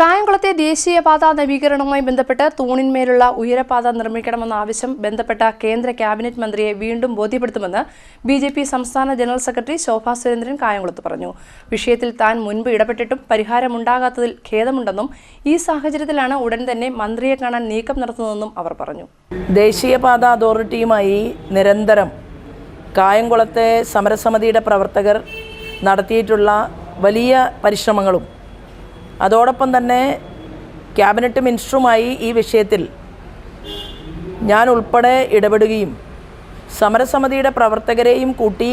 കായംകുളത്തെ ദേശീയപാത നവീകരണവുമായി ബന്ധപ്പെട്ട് തൂണിന്മേലുള്ള ഉയരപാത നിർമ്മിക്കണമെന്ന ആവശ്യം ബന്ധപ്പെട്ട കേന്ദ്ര ക്യാബിനറ്റ് മന്ത്രിയെ വീണ്ടും ബോധ്യപ്പെടുത്തുമെന്ന് ബി ജെ പി സംസ്ഥാന ജനറൽ സെക്രട്ടറി ശോഭാ സുരേന്ദ്രൻ കായംകുളത്ത് പറഞ്ഞു. വിഷയത്തിൽ താൻ മുൻപ് ഇടപെട്ടിട്ടും പരിഹാരമുണ്ടാകാത്തതിൽ ഖേദമുണ്ടെന്നും ഈ സാഹചര്യത്തിലാണ് ഉടൻ തന്നെ മന്ത്രിയെ കാണാൻ നീക്കം നടത്തുന്നതെന്നും അവർ പറഞ്ഞു. ദേശീയപാത അതോറിറ്റിയുമായി നിരന്തരം കായംകുളത്തെ സമരസമിതിയുടെ പ്രവർത്തകർ നടത്തിയിട്ടുള്ള വലിയ പരിശ്രമങ്ങളും അതോടൊപ്പം തന്നെ ക്യാബിനറ്റ് മിനിസ്റ്ററുമായി ഈ വിഷയത്തിൽ ഞാൻ ഉൾപ്പെടെ ഇടപെടുകയും സമരസമിതിയുടെ പ്രവർത്തകരെയും കൂട്ടി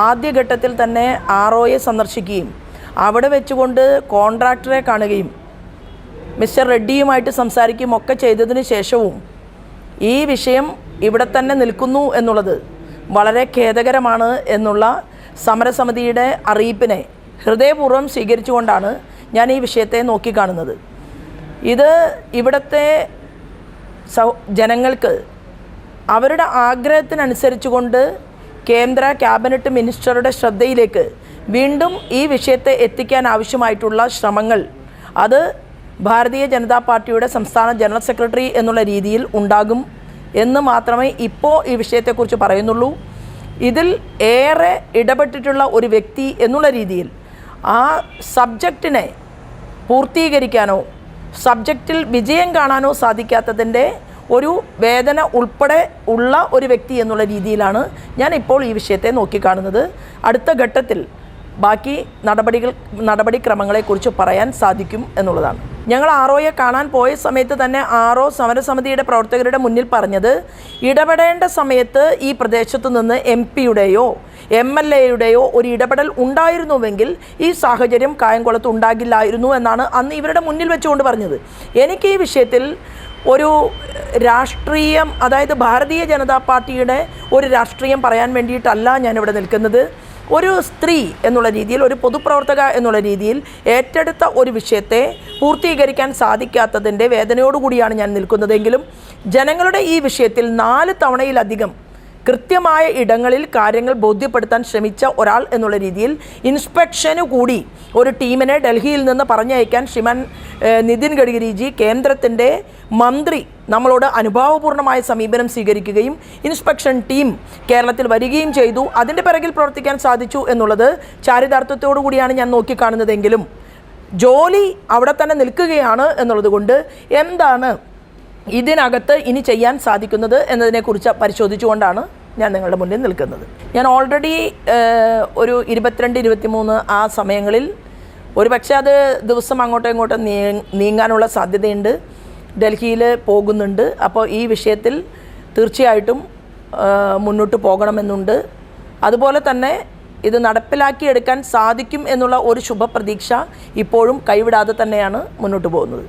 ആദ്യഘട്ടത്തിൽ തന്നെ ആർ ഒയെ സന്ദർശിക്കുകയും അവിടെ വെച്ചുകൊണ്ട് കോൺട്രാക്ടറെ കാണുകയും മിസ്റ്റർ റെഡ്ഡിയുമായിട്ട് സംസാരിക്കുകയും ഒക്കെ ചെയ്തതിന് ശേഷവും ഈ വിഷയം ഇവിടെ തന്നെ നിൽക്കുന്നു എന്നുള്ളത് വളരെ ഖേദകരമാണ് എന്നുള്ള സമരസമിതിയുടെ അറിയിപ്പിനെ ഹൃദയപൂർവം സ്വീകരിച്ചുകൊണ്ടാണ് ഞാൻ ഈ വിഷയത്തെ നോക്കിക്കാണുന്നത് ഇത് ഇവിടുത്തെ സൗ ജനങ്ങൾക്ക് അവരുടെ ആഗ്രഹത്തിനനുസരിച്ചുകൊണ്ട് കേന്ദ്ര ക്യാബിനറ്റ് മിനിസ്റ്ററുടെ ശ്രദ്ധയിലേക്ക് വീണ്ടും ഈ വിഷയത്തെ എത്തിക്കാൻ ആവശ്യമായിട്ടുള്ള ശ്രമങ്ങൾ അത് ഭാരതീയ ജനതാ പാർട്ടിയുടെ സംസ്ഥാന ജനറൽ സെക്രട്ടറി എന്നുള്ള രീതിയിൽ ഉണ്ടാകും എന്ന് മാത്രമേ ഇപ്പോൾ ഈ വിഷയത്തെക്കുറിച്ച് പറയുന്നുള്ളൂ. ഇതിൽ ഏറെ ഇടപെട്ടിട്ടുള്ള ഒരു വ്യക്തി എന്നുള്ള രീതിയിൽ ആ സബ്ജക്റ്റിനെ പൂർത്തീകരിക്കാനോ സബ്ജക്റ്റിൽ വിജയം കാണാനോ സാധിക്കാത്തതിന്റെ ഒരു വേദന ഉൾപ്പെടെ ഉള്ള ഒരു വ്യക്തി എന്നുള്ള രീതിയിലാണ് ഞാൻ ഇപ്പോൾ ഈ വിഷയത്തെ നോക്കിക്കാണുന്നത്. അടുത്ത ഘട്ടത്തിൽ ബാക്കി നടപടികൾ നടപടിക്രമങ്ങളെക്കുറിച്ച് പറയാൻ സാധിക്കും എന്നുള്ളതാണ്. ഞങ്ങൾ ആറോയെ കാണാൻ പോയ സമയത്ത് തന്നെ ആറോ സമരസമിതിയുടെ പ്രവർത്തകരുടെ മുന്നിൽ പറഞ്ഞത് ഇടപെടേണ്ട സമയത്ത് ഈ പ്രദേശത്തു നിന്ന് എം പിയുടെയോ എം എൽ എയുടെയോ ഒരു ഇടപെടൽ ഉണ്ടായിരുന്നുവെങ്കിൽ ഈ സാഹചര്യം കായംകുളത്ത് ഉണ്ടാകില്ലായിരുന്നു എന്നാണ് അന്ന് ഇവരുടെ മുന്നിൽ വെച്ചുകൊണ്ട് പറഞ്ഞത്. എനിക്ക് ഈ വിഷയത്തിൽ ഒരു രാഷ്ട്രീയം അതായത് ഭാരതീയ ജനതാ പാർട്ടിയുടെ ഒരു രാഷ്ട്രീയം പറയാൻ വേണ്ടിയിട്ടല്ല ഞാനിവിടെ നിൽക്കുന്നത്. ഒരു സ്ത്രീ എന്നുള്ള രീതിയിൽ ഒരു പൊതുപ്രവർത്തക എന്നുള്ള രീതിയിൽ ഏറ്റെടുത്ത ഒരു വിഷയത്തെ പൂർത്തീകരിക്കാൻ സാധിക്കാത്തതിന്റെ വേദനയോടുകൂടിയാണ് ഞാൻ നിൽക്കുന്നതെങ്കിലും ജനങ്ങളുടെ ഈ വിഷയത്തിൽ നാല് തവണയിലധികം കൃത്യമായ ഇടങ്ങളിൽ കാര്യങ്ങൾ ബോധ്യപ്പെടുത്താൻ ശ്രമിച്ച ഒരാൾ എന്നുള്ള രീതിയിൽ ഇൻസ്പെക്ഷന് കൂടി ഒരു ടീമിനെ ഡൽഹിയിൽ നിന്ന് പറഞ്ഞയക്കാൻ ശ്രീമൻ നിതിൻ ഗഡ്കരിജി കേന്ദ്രത്തിന്റെ മന്ത്രി നമ്മളോട് അനുഭാവപൂർണമായ സമീപനം സ്വീകരിക്കുകയും ഇൻസ്പെക്ഷൻ ടീം കേരളത്തിൽ വരികയും ചെയ്തു. അതിന്റെ പിറകിൽ പ്രവർത്തിക്കാൻ സാധിച്ചു എന്നുള്ളത് ചാരിതാർത്ഥ്യത്തോടു കൂടിയാണ് ഞാൻ നോക്കിക്കാണുന്നതെങ്കിലും ജോലി അവിടെ തന്നെ നിൽക്കുകയാണ് എന്നുള്ളത് കൊണ്ട് എന്താണ് ഇതിനകത്ത് ഇനി ചെയ്യാൻ സാധിക്കുന്നത് എന്നതിനെക്കുറിച്ച് പരിശോധിച്ചുകൊണ്ടാണ് ഞാൻ നിങ്ങളുടെ മുന്നിൽ നിൽക്കുന്നത്. ഞാൻ ഓൾറെഡി ഒരു ഇരുപത്തിരണ്ട് ഇരുപത്തിമൂന്ന് ആ സമയങ്ങളിൽ ഒരു പക്ഷേ അത് ദിവസം അങ്ങോട്ടും ഇങ്ങോട്ടും നീങ്ങാനുള്ള സാധ്യതയുണ്ട്. ഡൽഹിയിൽ പോകുന്നുണ്ട്. അപ്പോൾ ഈ വിഷയത്തിൽ തീർച്ചയായിട്ടും മുന്നോട്ട് പോകണമെന്നുണ്ട്. അതുപോലെ തന്നെ ഇത് നടപ്പിലാക്കിയെടുക്കാൻ സാധിക്കും എന്നുള്ള ഒരു ശുഭപ്രതീക്ഷ ഇപ്പോഴും കൈവിടാതെ തന്നെയാണ് മുന്നോട്ട് പോകുന്നത്.